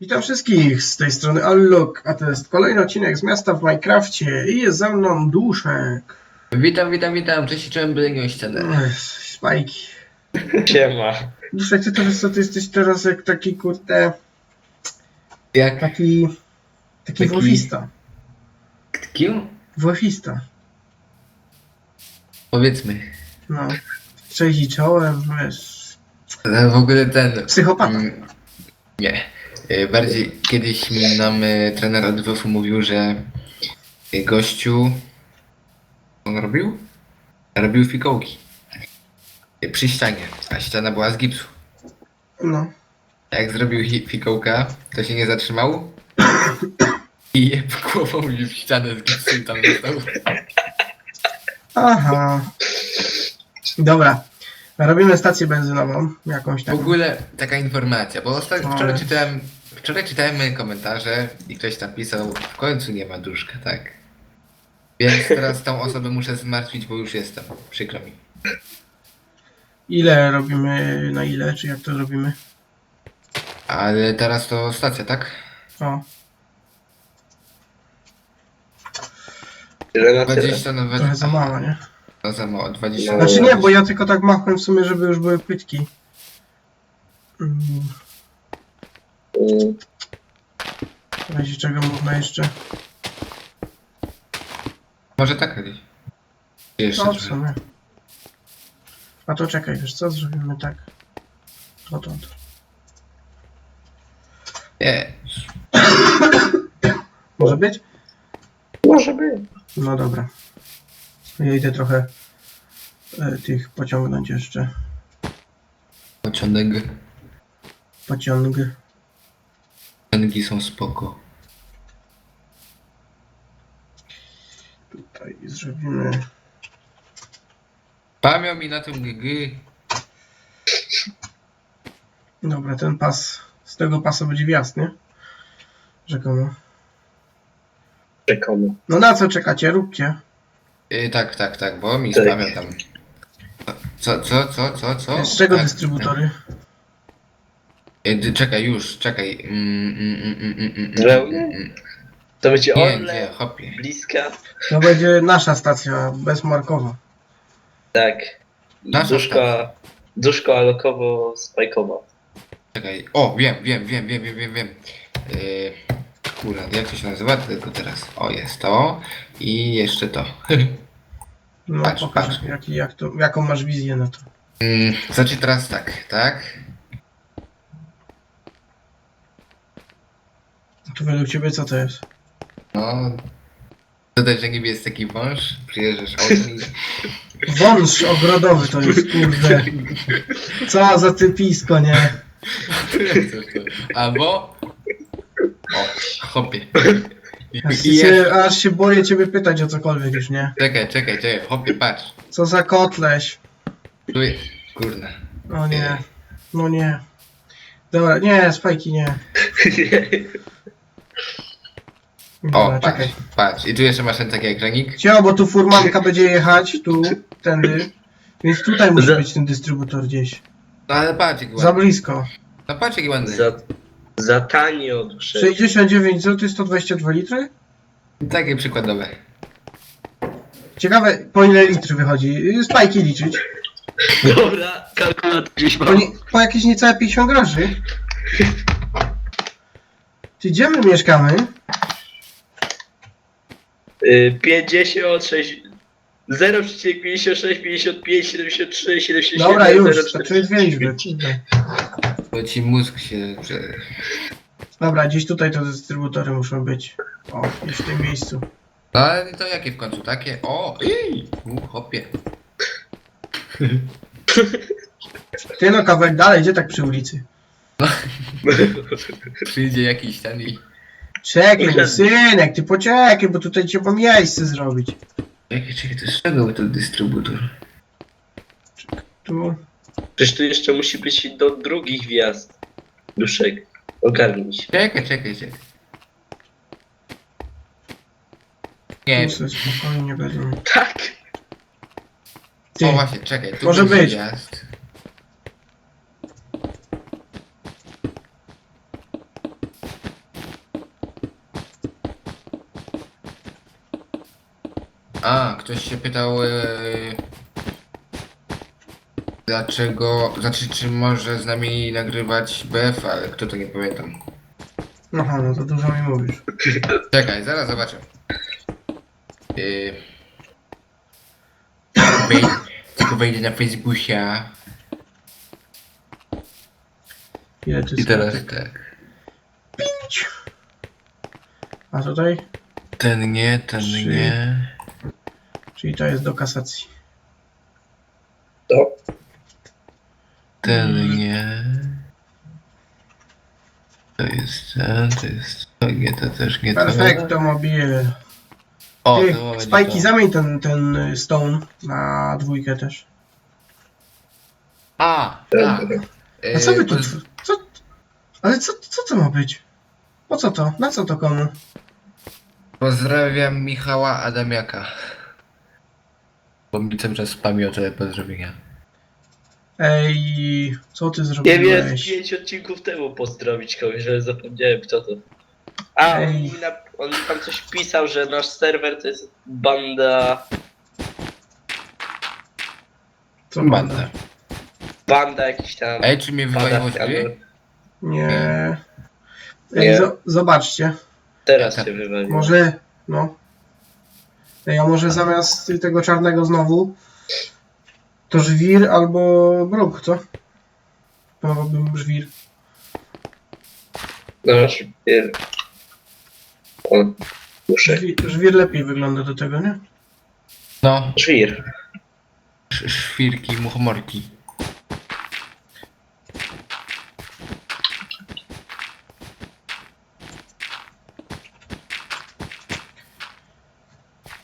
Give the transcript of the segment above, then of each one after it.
Witam wszystkich z tej strony Allok, a to jest kolejny odcinek z miasta w Minecrafcie i jest ze mną Duszek. Witam, witam, witam. Cześć, czołem byłem ścianę. Ech, Spajki. Siema. Duszek, ty teraz co, ty jesteś teraz jak taki kurde, Jak taki, taki Taki- wolfista. kim? Wolfista, Powiedzmy. no. Cześć czołem, wiesz, Ale W ogóle ten. psychopata. Mm, Nie. E, Bardziej kiedyś mi nam e, trener od WF mówił, że e, gościu. co On robił? Robił fikołki. Przy ścianie, a ściana była z gipsu. No. Jak zrobił fikołka, to się nie zatrzymał. I je głową w ścianę z gipsu i tam dostał. Aha. Dobra. Robimy stację benzynową, jakąś W taką. ogóle taka informacja, bo osta- Ale- wczoraj czytałem, wczoraj czytałem komentarze i ktoś tam pisał, w końcu nie ma duszka, tak. Więc teraz tą osobę muszę zmartwić, bo już jestem. Przykro mi. Ile robimy, na ile, czy jak to robimy? Ale teraz to stacja, tak? O, Tyle na tyle. 20 nawet. trochę za mało, nie? No za mało, 20 No. Znaczy nie, bo ja tylko tak machłem w sumie, żeby już były płytki. Mm, Mm, W razie czego można jeszcze. Może tak kiedyś. Jeszcze No w trochę. sumie. A to czekaj, wiesz co? Zrobimy tak. To. Nie. Może być? Może być. No dobra. Ja idę trochę e, tych pociągnąć jeszcze. Pociąg. Pociąg. Pociągi są spoko. Tutaj zrobimy. Pamią mi na tym GG. Dobra, ten pas. Z tego pasa będzie wjazd, nie? Rzekomo. Czekamy. No na co czekacie? Róbcie. Y, tak, tak, tak, bo mi Tak. spamią tam. Co, co, co, co, co? Z czego tak, dystrybutory? Y, Czekaj, już, czekaj. Mm, mm, mm, mm, mm, mm, mm, mm. To będzie Nie, nie, Orle, hopie. bliska. To będzie nasza stacja, bezmarkowa. Tak. Nasza Duszka, duszko alokowo spajkowa. Czekaj. O, wiem, wiem, wiem, wiem, wiem, wiem, wiem. Yy, kurwa, jak to się nazywa? Tylko teraz. O, jest to. I jeszcze to. No Patrz, pokaż, patrz. Jak, jak to, jaką masz wizję na to. Mm, znaczy teraz tak, tak? To według ciebie co to jest? No. Dodać, że niby jest taki wąż, przyjeżdżasz autem i... Wąż ogrodowy to jest, kurde. Co za typisko, nie? Albo... O, hopie. I, Aż i się, jeszcze... aż się boję ciebie pytać o cokolwiek już, nie? Czekaj, czekaj, czekaj, hopie, patrz. Co za kotleś? Tu jest... Kurna. No nie. No nie. Dobra, nie, spajki nie. O, Dobra, patrz, czekaj. patrz. I tu jeszcze masz ten taki ekranik. Cio, bo tu furmanka będzie jechać, tu, tędy. Więc tutaj musi Za- być ten dystrybutor gdzieś. No ale patrz jaki Za ładny. blisko. No patrz jaki ładny. za, za tanio duszek. 69 zł, 122 litry? Takie przykładowe. Ciekawe, po ile litry wychodzi. Spajki liczyć. Dobra, kalkulator gdzieś Po, mam. nie, po jakieś niecałe 50 groszy. Czy gdzie my mieszkamy? Y, 50, 6... 0,56, 55, 73, 77, Dobra, już, 0,4. znaczy dwie liczby. Bo ci mózg się... Że... Dobra, gdzieś tutaj te dystrybutory muszą być. O, gdzieś w tym miejscu. No ale to jakie w końcu? Takie? O! Ej! U, hopie. Ty no kawałek dalej, gdzie tak przy ulicy? Przyjdzie jakiś ten i... Czekaj, no, synek, ty poczekaj, bo tutaj trzeba miejsce zrobić. Jakie, czekaj, to z czego ten dystrybutor? Tu. Przecież tu jeszcze musi być do drugich gwiazd. Duszek, ogarnij się. Czekaj, czekaj, czekaj. Nie, Nic, spokojnie. Tak! Ty, o właśnie, czekaj, tu Może być. gwiazd. A, ktoś się pytał... Yy dlaczego, znaczy, czy może z nami nagrywać BF, ale kto to nie pamiętam. Aha, no to dużo mi mówisz. Czekaj, zaraz zobaczę. Yy, wej, tylko wejdę na Facebooka i teraz tak. A tutaj? Ten nie, ten Trzy. nie. Czyli to jest do kasacji. To. Ten nie. To jest ten, to jest to, nie, to też nie to. Perfekto mobile. O, Ty, to Spajki, to. zamień ten, ten y, stone na dwójkę też. A, tak. A co wy tu... Co? Ale co, co to ma być? Po co to? Na co to komu? Pozdrawiam Michała Adamiaka. Bo mi cały czas spami o te pozdrowienia. Ej, co ty Nie wiem, zrobiłeś? pięć odcinków temu pozdrowić kogoś, ale zapomniałem kto to. A, on Ej. mi, na, on mi tam coś pisał, że nasz serwer to jest banda... Co Banda. Banda jakiś tam... Ej, czy mnie wywaliło z? Nie. Nie. Ej, zo- zobaczcie. Teraz się wywaliło. Może, no. Ej, a może zamiast tego czarnego znowu to żwir albo bruk, co? Próbowałbym żwir. No, szybciej. O, muszę. żwir. Żwir lepiej wygląda do tego, nie? No, Żwir. sz- szwirki, muchomorki.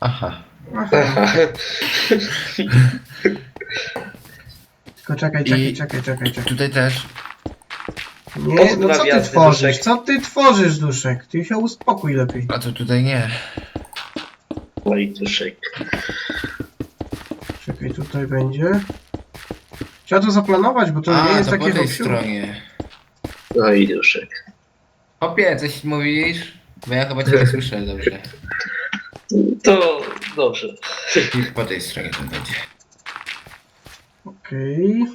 Aha. Aha. Tylko czekaj, czekaj, I- czekaj, czekaj, czekaj. Tutaj też. Nie, no co ty tworzysz? Duszek. Co ty tworzysz, Duszek? Ty się uspokój lepiej. A to tutaj nie. No i duszek. Czekaj, tutaj będzie. Trzeba to zaplanować, bo to nie A, jest to po takie tej hopsiu. stronie. No i duszek. Opie, coś mówisz? Bo ja chyba cię nie słyszę dobrze. To dobrze. I po tej stronie to będzie. Okej.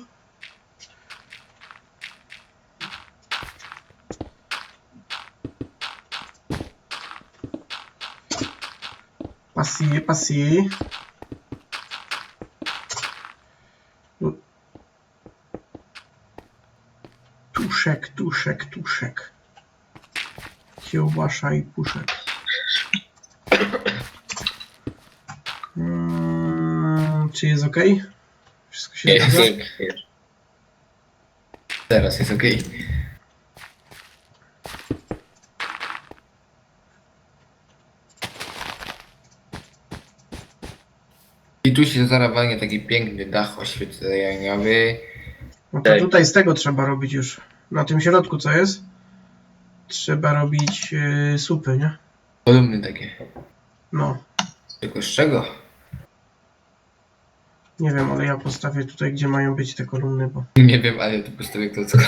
Pasuje, pasuje. Tu- Tuszek, tuszek, tuszek. Kiełbasza i puszek. Mm, czy jest ok? Się zgadza? nie. Teraz jest okej. I tu się zarawanie taki piękny dach oświetleniowy. No to Tak. tutaj z tego trzeba robić już. Na tym środku co jest? Trzeba robić yy, supy, nie? Kolumny takie. No, Tylko z czego? Nie wiem, ale ja postawię tutaj, gdzie mają być te kolumny, bo... Nie wiem, ale to postawię klocka.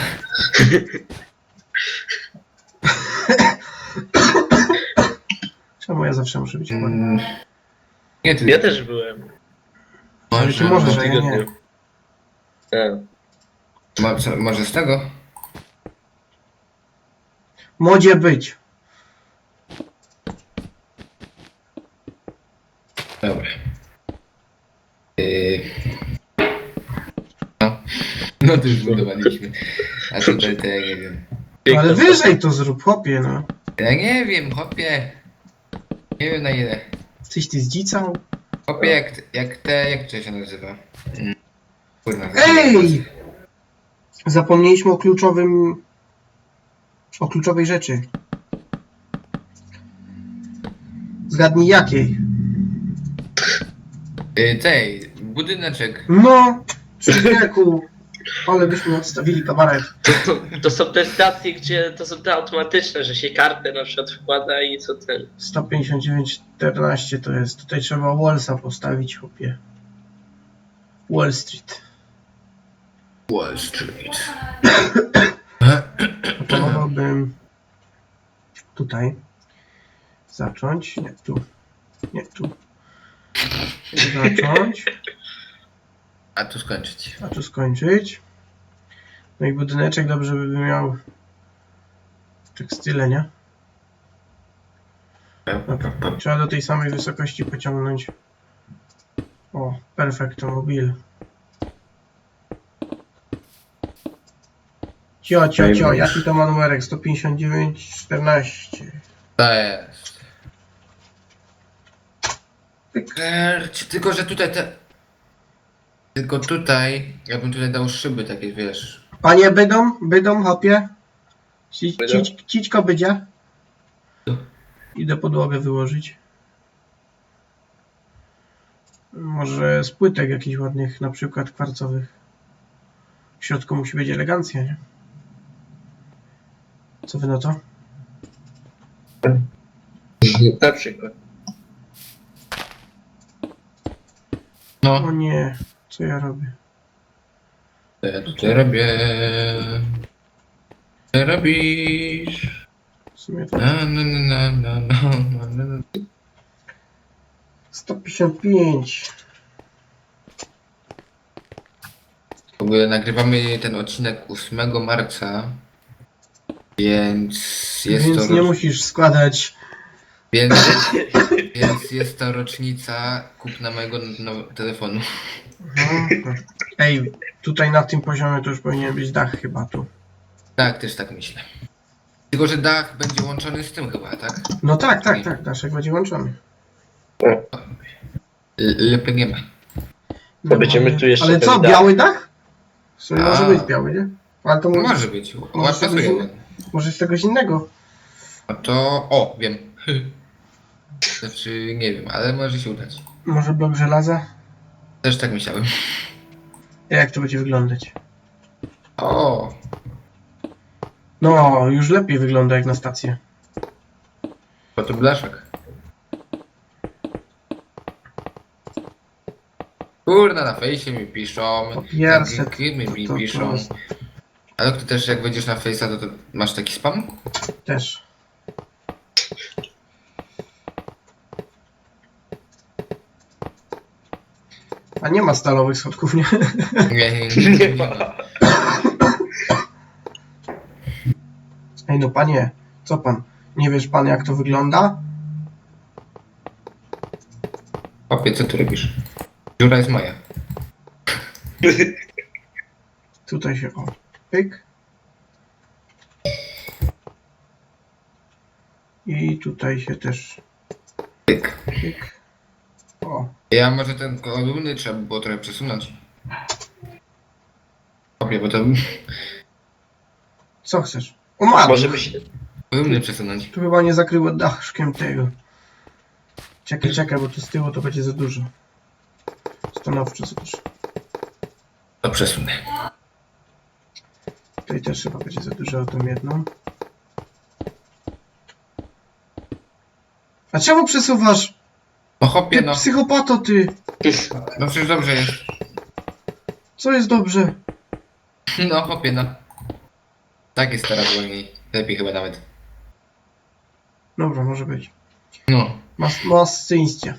Czemu ja zawsze muszę być chłodny? Mm. Nie, ty Ja też byłem ty może, możesz, w a ja nie. Tak. mo- co- może z tego? Modzie być. Dobra. Yy... No. No to już budowaliśmy. A tutaj to ja nie wiem. No, ale wyżej to zrób, chłopie, no. Ja nie wiem, hopie. Nie wiem na ile. Coś ty zdzicał? Hopie jak, jak te, jak to się nazywa? Mm. Kurwa. Ej! Zapomnieliśmy o kluczowym... O kluczowej rzeczy. Zgadnij jakiej. Yy, tej, budyneczek. No, człowieku. Ale byśmy odstawili kabaret. To, to są te stacje, gdzie to są te automatyczne, że się kartę na przykład wkłada i co ten. 159,14 to jest. Tutaj trzeba Wallsa postawić, chłopie. Wall Street. Wall Street. Proponowałbym tutaj zacząć. Nie, tu. Nie, tu. Zacząć. A tu skończyć. A tu skończyć. No i budyneczek dobrze by miał tekstylę, nie? Trzeba do tej samej wysokości pociągnąć. O, perfekto, mobil. Cio, cio, cio, jaki to ma numerek? 159, 14. To jest. Tylko że tutaj te... Tylko tutaj, ja bym tutaj dał szyby takie, wiesz. Panie bydą, bydą, hopie. Cićko będzie. Idę podłogę wyłożyć. Może z płytek jakichś ładnych, na przykład kwarcowych. W środku musi być elegancja, nie? Co wy na to? Na przykład. No, O nie, co ja robię? to ja tutaj robię... Co robisz? W sumie to Na, na, na, na, na, na, na, na. 155. W ogóle nagrywamy ten odcinek 8 marca, więc jest Więc to... nie roc- musisz składać. Więc, więc jest to rocznica kupna mojego nowego telefonu. Mhm. Ej, tutaj na tym poziomie to już powinien być dach chyba tu. Tak, też tak myślę. Tylko, że dach będzie łączony z tym chyba, tak? No tak, tak, tak, daszek będzie łączony. L- lepiej nie ma. To będziemy tu jeszcze Ale co, dach. biały dach? W sumie A. może być biały, nie? Ale to może, Może być. Może pasuje. zim- może z czegoś innego. No to... O, wiem. Znaczy, nie wiem, ale może się udać. Może blok żelaza? Też tak myślałem. Jak to będzie wyglądać? O, No, już lepiej wygląda jak na stację. bo to blaszak. Kurna, na fejsie mi piszą. Po pierwsze, na mi to- piszą. jest- Ale ty też jak wejdziesz na fejsa, to, to masz taki spam? Też. A nie ma stalowych schodków, nie? Nie, nie, nie, nie, ma. Ej no panie, co pan? Nie wiesz pan jak to wygląda? Papie, co ty robisz? Dziura jest moja. Tutaj się o, pyk. I tutaj się też Tyk. pyk. Ja może ten kolumny trzeba by było trochę przesunąć. Papie, bo to co chcesz? O matko, Może by się... kolumny przesunąć. tu chyba nie zakryło daszkiem tego. Czekaj, czekaj, bo tu z tyłu to będzie za dużo. Stanowczo za dużo. To przesunę. Tutaj też chyba będzie za dużo o tą jedną. A czemu przesuwasz? No hopie, Ty no. psychopato ty! No przecież dobrze jest. Co jest dobrze? No hopie, no. Tak jest teraz wolniej. Lepiej chyba nawet. Dobra, może być. No. Mas, mascyńskie.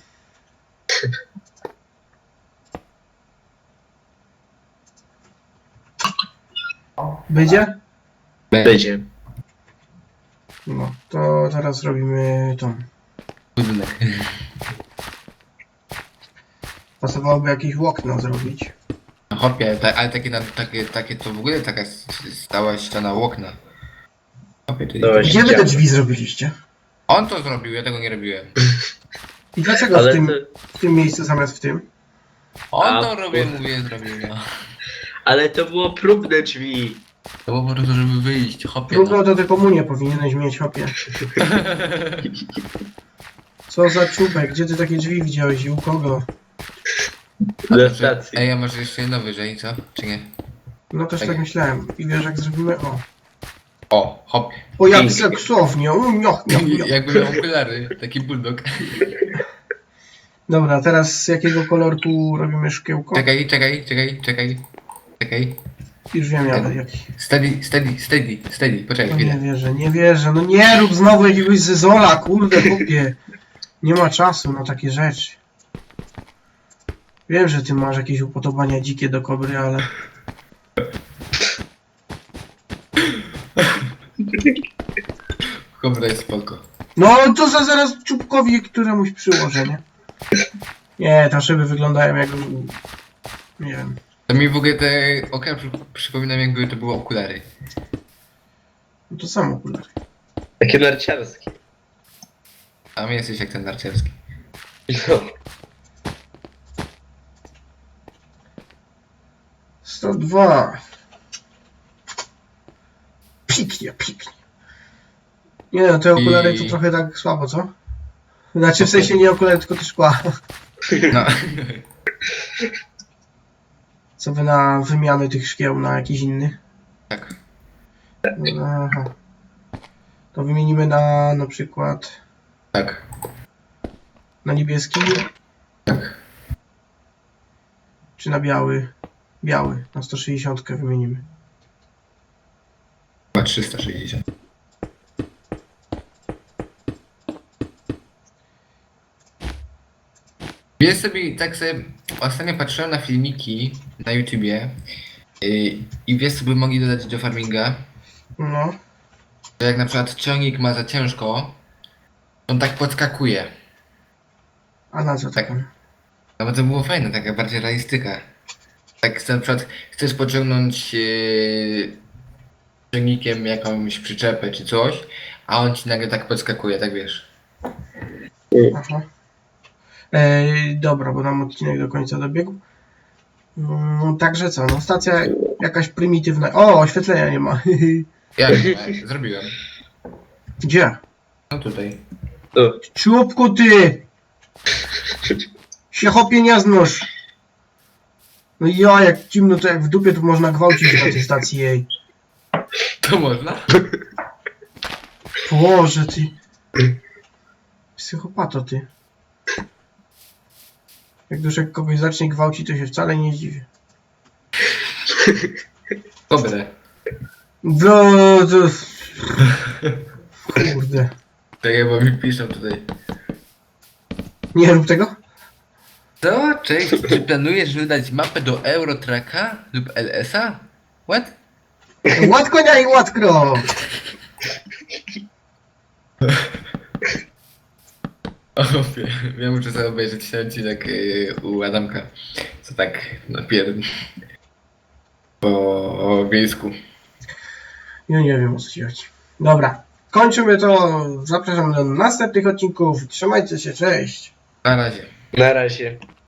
Będzie? Będzie. No, to teraz robimy tą. Budynek. Pasowałoby jakieś okna zrobić. No hopie, ta, ale takie, na, takie, takie to w ogóle taka s- stała ściana okna. Hopie, to Dałeś. Gdzie wy te drzwi zrobiliście? On to zrobił, ja tego nie robiłem. I dlaczego w Ale tym, to, w tym miejscu zamiast w tym? On A, to robił, bo- mówię, zrobił, no. ale to było próbne drzwi. To było po prostu, żeby wyjść, hopie, Trudno no. to tylko komunię powinieneś mieć, hopie. Co za czubek? Gdzie ty takie drzwi widziałeś i u kogo? Stacji. Ej, a może jeszcze jedno wyżej, co? Czy nie? No też Tak. tak myślałem. I wiesz jak zrobimy? O. O, hopie. O jak Pięknie. nioch, nioch, nioch. Jakby miał okulary, taki bulldog. Dobra, teraz z jakiego kolorku robimy szkiełko? Czekaj, czekaj, czekaj, czekaj. Czekaj. Już wiem jaki. Steady, steady, steady, steady, poczekaj No nie chwilę. wierzę, nie wierzę. No nie rób znowu jakiegoś zezola, kurde, chłopie. Nie ma czasu na takie rzeczy. Wiem, że ty masz jakieś upodobania dzikie do kobry, ale... Kobra jest spoko. No ale to za zaraz czubkowi któremuś przyłożę, nie? Nie, te szyby wyglądają jak... Nie wiem. To mi w ogóle te oka przy, przypominam jakby to były okulary. No to samo okulary. Takie narciarskie. A my jesteś jak ten narciarski. No. 102. Piknie, piknie. Nie no, te okulary to I- trochę tak słabo, co? Znaczy w sensie nie okulary, tylko te szkła. No. Co wy na wymianę tych szkieł na jakiś inny? tak. Aha. To wymienimy na na przykład Tak. na niebieski Tak. czy na biały? Biały, na 160 wymienimy. Chyba 360. Wiesz sobie, tak sobie, ostatnio patrzyłem na filmiki na YouTubie yy, i wiesz co by mogli dodać do farminga? No, To jak na przykład ciągnik ma za ciężko, on tak podskakuje. a na co Tak. tak? No bo to było fajne, taka bardziej realistyka. Tak na przykład chcesz pociągnąć yy, ciągnikiem jakąś przyczepę czy coś, a on ci nagle tak podskakuje, tak wiesz. Aha. Ej, dobra, bo nam odcinek do końca dobiegł. Mm, także co, no stacja jakaś prymitywna. O, oświetlenia nie ma. Ja nie zrobiłem. Gdzie? No tutaj. O, Człupku ty! Się chopie nie znosz. No ja, jak zimno to jak w dupie, to można gwałcić na tej stacji jej. To można? Boże ty. Psychopato ty. Jak duszek kogoś zacznie gwałcić, to się wcale nie zdziwię. Dobre. No, to... Kurde. Tak bo mi piszą tutaj. Nie rób tego? Co? Cześć, czy planujesz wydać mapę do Eurotracka lub LS-a? What? I ład krok! O, wiem, ja muszę sobie obejrzeć ten odcinek yy, u Adamka. Co tak napierd... Po wiejsku. Ja nie wiem o co ci chodzi. Dobra. Kończymy to. Zapraszam do następnych odcinków. Trzymajcie się, cześć. Na razie. na razie.